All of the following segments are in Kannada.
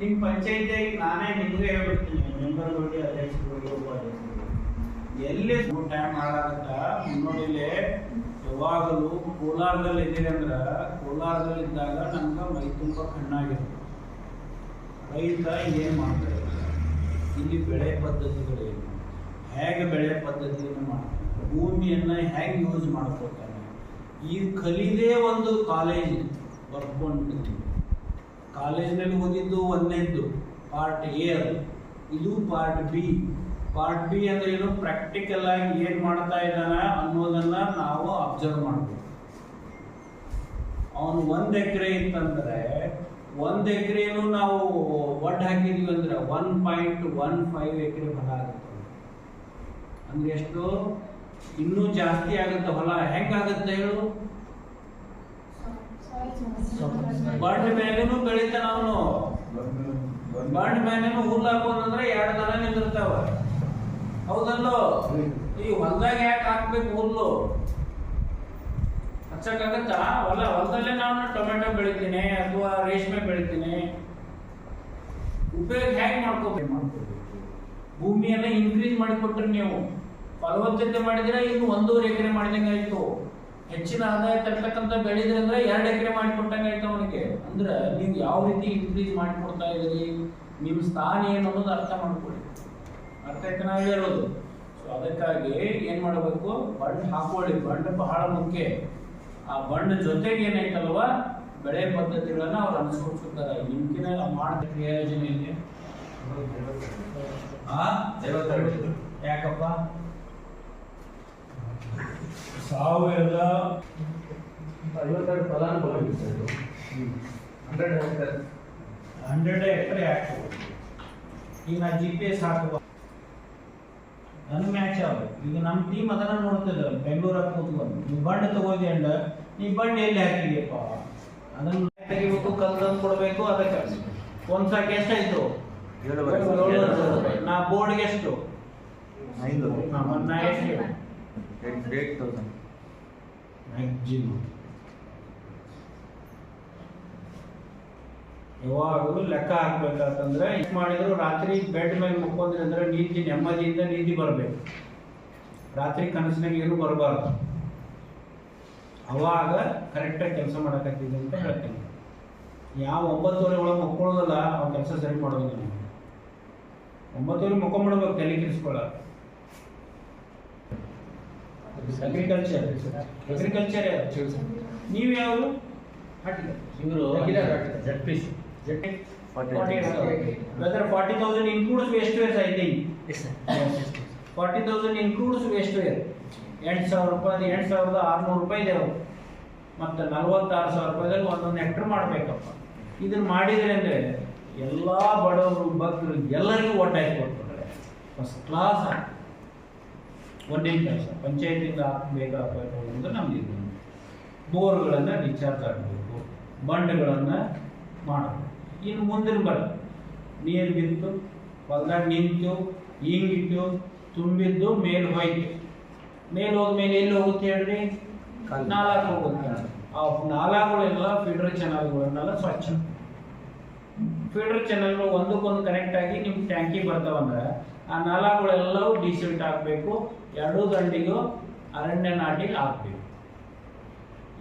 ನಿಮ್ಮ ಪಂಚಾಯತಿಯಾಗಿ ನಾನೇ ನಿಮಗೆ ಹೇಳ್ಬಿಡ್ತೀನಿ ಮೆಂಬರ್ಗಳಿಗೆ ಅಧ್ಯಕ್ಷರುಗಳಿಗೆ ಉಪಾಧ್ಯಕ್ಷರು ಎಲ್ಲಿ ಟೈಮ್ ಹಾಳಾಗತ್ತ ಮುನ್ನೋಡಿಲೆ ಯಾವಾಗಲೂ ಕೋಲಾರದಲ್ಲಿ ಇದ್ದೀರಿ ಅಂದ್ರೆ ಕೋಲಾರದಲ್ಲಿ ಇದ್ದಾಗ ನಮ್ಗೆ ಮೈ ತುಂಬ ಕಣ್ಣಾಗಿರುತ್ತೆ. ರೈತ ಏನು ಮಾಡ್ತಾರೆ ಇಲ್ಲಿ ಬೆಳೆ ಪದ್ಧತಿಗಳೇನು ಹೇಗೆ ಬೆಳೆ ಪದ್ಧತಿಯನ್ನು ಮಾಡ್ತಾರೆ? ಭೂಮಿಯನ್ನು ಹೇಗೆ ಯೂಸ್ ಮಾಡ್ಕೋತಾರೆ ಈ ಕಲಿದೇ ಒಂದು ಕಾಲೇಜ್ ಬರ್ಕೊಂಡು ಕಾಲೇಜಿನಲ್ಲಿ ಓದಿದ್ದು ಒಂದನೇದ್ದು ಪಾರ್ಟ್ ಎ ಅದು. ಇದು ಪಾರ್ಟ್ ಬಿ ಪಾರ್ಟ್ ಬಿ ಅಂದ್ರೆ ಏನು? ಪ್ರಾಕ್ಟಿಕಲ್ ಆಗಿ ಏನು ಮಾಡ್ತಾ ಇದ್ದಾನೆ ಅನ್ನೋದನ್ನ ನಾವು ಅಬ್ಸರ್ವ್ ಮಾಡ್ಬೇಕು. ಅವನು ಒಂದು ಎಕರೆ ಇತ್ತಂದ್ರೆ, ಒಂದು ಎಕರೆನು ನಾವು ಒಡ್ ಹಾಕಿದ್ವಿ ಅಂದ್ರೆ ಒನ್ ಪಾಯಿಂಟ್ ಒನ್ ಫೈವ್ ಎಕರೆ ಹೊಲ ಆಗುತ್ತೆ. ಅಂದ್ರೆ ಎಷ್ಟು? ಇನ್ನೂ ಜಾಸ್ತಿ ಆಗುತ್ತೆ ಹೊಲ. ಹೆಂಗಾಗುತ್ತೆ ಹೇಳು? ಬಂಡ್ ಮೇಲೇನು ಬೆಳಿತಾನ ಅವನು. ಬಂಡ್ ಮೇಲೇನು ಹುಲ್ಲು ಹಾಕೋದಂದ್ರೆ ಎರಡು ದನ ನಿಂದಿರ್ತಾವ. ಹೌದಲ್ಲೋ? ಈ ಹೊಲ್ದಾಗ ಯಾಕೆ ಹಾಕ್ಬೇಕು ಹುಲ್ಲು? ಹಚ್ಚಕ್ಕಾಗತ್ತಾ? ಹೊಲ, ಹೊಲದಲ್ಲೇ ನಾನು ಟೊಮೆಟೊ ಬೆಳಿತೀನಿ ಅಥವಾ ರೇಷ್ಮೆ ಬೆಳಿತೀನಿ. ಉಪಯೋಗ ಹೇಗೆ ಮಾಡ್ಕೋಬೇಕು? ಭೂಮಿಯನ್ನ ಇನ್ಕ್ರೀಸ್ ಮಾಡಿಕೊಟ್ರಿ ನೀವು. ಫಲವತ್ತತೆ ಮಾಡಿದ್ರೆ ಇನ್ನು ಒಂದೂವರೆ ಎಕರೆ ಮಾಡಿದಂಗೆ ಆಯ್ತು ಹೆಚ್ಚಿನ ಆದಾಯ ತರ್ತಕ್ಕಂಥ ಬೆಳೆದ್ರೆ ಅಂದ್ರೆ ಎರಡು ಎಕರೆ ಮಾಡಿಕೊಟ್ಟಂಗೆ ಆಯ್ತು ಅವನಿಗೆ. ಅಂದ್ರೆ ನೀವು ಯಾವ ರೀತಿ ಇನ್ಕ್ರೀಸ್ ಮಾಡಿಕೊಡ್ತಾ ಇದ್ದೀರಿ? ನಿಮ್ಮ ಸ್ಥಾನ ಏನು ಅನ್ನೋದು ಅರ್ಥ ಮಾಡ್ಕೊಳ್ಳಿ. ಅರ್ಥ ಆಯ್ತು ನಾವು ಹೇಳೋದು. ಸೊ ಅದಕ್ಕಾಗಿ ಏನ್ ಮಾಡಬೇಕು? ಬಂಡ್ ಹಾಕೊಳ್ಳಿ. ಬಂಡ್ ಬಹಳ ಮುಖ್ಯ. ಆ ಬಂಡ್ ಜೊತೆಗೆ ಏನಾಯ್ತಲ್ವ? ಬೆಳೆ ಪದ್ಧತಿಗಳನ್ನ ಅವ್ರು ಅನುಸರಿಸುತ್ತಾರೆ. ನಿಮ್ಗಿನ ಮಾಡಬೇಕು ಯೋಜನೆಯಲ್ಲಿ ಯಾಕಪ್ಪ? ಸಾವಿರದ ಐವತ್ತೆರಡು ಫಲಾನುಭವಿ ಸರ್ ಹಂಡ್ರೆಡ್ ಎಕ್ಟರ್ ಹಂಡ್ರೆಡ್ ಎಕರೆ ಹಾಕ್ಬೋದು. ಈಗ ನಾ ಜಿ ಪಿ ಎಸ್ ಹಾಕುವ ನನ್ ಮ್ಯಾಚ್ ಅವರು ಈಗ ನಮ್ಮ ಟೀಮ್ ಅದನ್ನ ನೋಡ್ತಿದ್ರು. ಬೆಂಗಳೂರಾಗ ಕೂತ್ಕೊಂಡು. ನೀವು ಬಂಡ್ ತಗೋದಿ ಅಂಡ ನೀ ಬಂಡ್ ಎಲ್ಲಿ ಹಾಕಿದ್ಯಪ್ಪ? ಅದನ್ನ ತೆಗಿಬೇಕು ಕಲ್ ತಂದು ಕೊಡಬೇಕು ಅದಕ್ಕೆ ಒಂದು ಸಾಕು ಎಷ್ಟಾಯ್ತು. ನಾ ಬೋರ್ಡ್ಗೆ ಎಷ್ಟು? ಐದು ನಾ ಎಷ್ಟು? ಯಾವಾಗಲೂ ಲೆಕ್ಕ ಹಾಕ್ಬೇಕಂತಂದ್ರೆ ಇದು ಮಾಡಿದ್ರು ರಾತ್ರಿ ಬೆಡ್ ಮೇಲೆ ಮುಕ್ಕೊಂಡ್ರಿ ಅಂದ್ರೆ ನೀತಿ ನೆಮ್ಮದಿಯಿಂದ ನೀತಿ ಬರಬೇಕು. ರಾತ್ರಿ ಕನಸಿನಾಗ ಏನು ಬರಬಾರ್ದು. ಅವಾಗ ಕರೆಕ್ಟಾಗಿ ಕೆಲಸ ಮಾಡಕತ್ತಿದೆ ಅಂತ ಹೇಳ್ತೇನೆ. ಯಾವ ಒಂಬತ್ತುವರೆ ಒಳಗೆ ಮಕ್ಕೊಳ್ಳೋದಲ್ಲ ಅವ್ನ ಕೆಲಸ ಸರಿ ಮಾಡೋದಿಲ್ಲ ಒಂಬತ್ತೂರಿ ಮಕ್ಕೊಂಬಿಡ್ಬೇಕು ತಲೆ ಕೆಡಿಸ್ಕೊಳ್ಳ ಅಗ್ರಿಕಲ್ಚರ್ ಅಗ್ರಿಕಲ್ಚರ್ ನೀವು ಯಾವುದು ಇವರು whether 40,000 includes waste where I think. Forty thousand includes waste where ಎಂಟು ಸಾವಿರ ರೂಪಾಯಿ ಎಂಟು ಸಾವಿರದ ಆರುನೂರು ರೂಪಾಯಿ ಇದೇವು. ಮತ್ತು ನಲ್ವತ್ತಾರು ಸಾವಿರ ರೂಪಾಯಿದಲ್ಲಿ ಒಂದೊಂದು ಹೆಕ್ಟರ್ ಮಾಡಬೇಕಪ್ಪ. ಇದನ್ನ ಮಾಡಿದ್ರೆ ಅಂದರೆ ಎಲ್ಲ ಬಡವರು ಭಕ್ತರು ಎಲ್ಲರಿಗೂ ಒಟ್ಟಾಗಿ ಕೊಟ್ಬಿಟ್ರೆ ಫಸ್ಟ್ ಕ್ಲಾಸ್ ಒಂದೇ ಕೆಲಸ, ಪಂಚಾಯತಿಯಿಂದ ಹಾಕಬೇಕು ಅಂತ ನಮ್ದು ಇದು. ಬೋರ್ಗಳನ್ನು ಡಿಸ್ಚಾರ್ಜ್ ಆಗಬೇಕು ಬಂಡೆಗಳನ್ನು ಮಾಡಬೇಕು. ಇನ್ನು ಮುಂದಿನ ಬರ, ನೀರು ಬಿತ್ತು ಹೊಲ್ದಾಗ ನಿಂತು ಹಿಂಗಿಟ್ಟು ತುಂಬಿದ್ದು, ಮೇಲೆ ಹೋಯ್ತು. ಮೇಲೆ ಹೋದ್ಮೇಲೆ ಎಲ್ಲಿ ಹೋಗುತ್ತೆ ಹೇಳ್ರಿ. ನಾಲ್ಕು ಹೋಗುತ್ತೆ. ಆ ನಾಲಾಗಳೆಲ್ಲ ಫಿಲ್ಟರ್ ಚಾನಲ್ಗಳನ್ನೆಲ್ಲ ಸ್ವಚ್ಛ. ಫೀಡರ್ ಚಾನಲ್ ಒಂದಕ್ಕೊಂದು ಕನೆಕ್ಟ್ ಆಗಿ ನಿಮ್ಮ ಟ್ಯಾಂಕಿ ಬರ್ತಾವಂದ್ರೆ ಆ ನಾಲಾಗಳೆಲ್ಲವೂ ಡಿಸಿಲ್ಟ್ ಹಾಕ್ಬೇಕು ಎರಡೂ ದಂಡಿಗೂ ಅರಣ್ಯ ನಾಟಿ ಹಾಕ್ಬೇಕು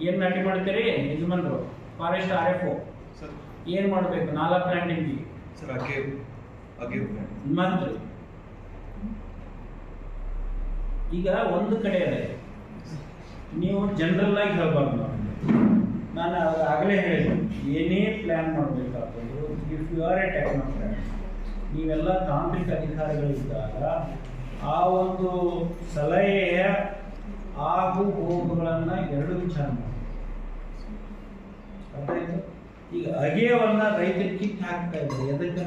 ಏನು ನಾಟಿ ಮಾಡ್ತೀರಿ? ಯಜಮಾನ್ರು ಫಾರೆಸ್ಟ್ ಆರ್ ಎಫ್ ಏನು ಮಾಡಬೇಕು? ನಾಲ್ಕು ಪ್ಲಾಂಟಿಂಗ್ ಮಂತ್ರಿ ಈಗ ಒಂದು ಕಡೆ ಅದೇ ನೀವು ಜನರಲ್ ಆಗಿ ಹೇಳ್ಬಾರ್ದು. ನಾವು. ನಾನು ಆಗಲೇ ಹೇಳಿದೆ ಏನೇ plan ಮಾಡಬೇಕಾದ್ರು if you are a technocrat ನೀವೆಲ್ಲ ತಾಂತ್ರಿಕ ಅಧಿಕಾರಿಗಳಿದ್ದಾಗ, ಆ ಒಂದು ಸಲಹೆಯ ಆಗು ಹೋಗುಗಳನ್ನು ಎರಡು ವಿಚಾರ ಮಾಡಿ ಅರ್ಥ? ಈಗ ಅಗೆಯವನ್ನ ರೈತರಿಗೆ ಕಿತ್ತು ಹಾಕ್ತಾ ಇದ್ದಾರೆ, ಎದಕ್ಕೆ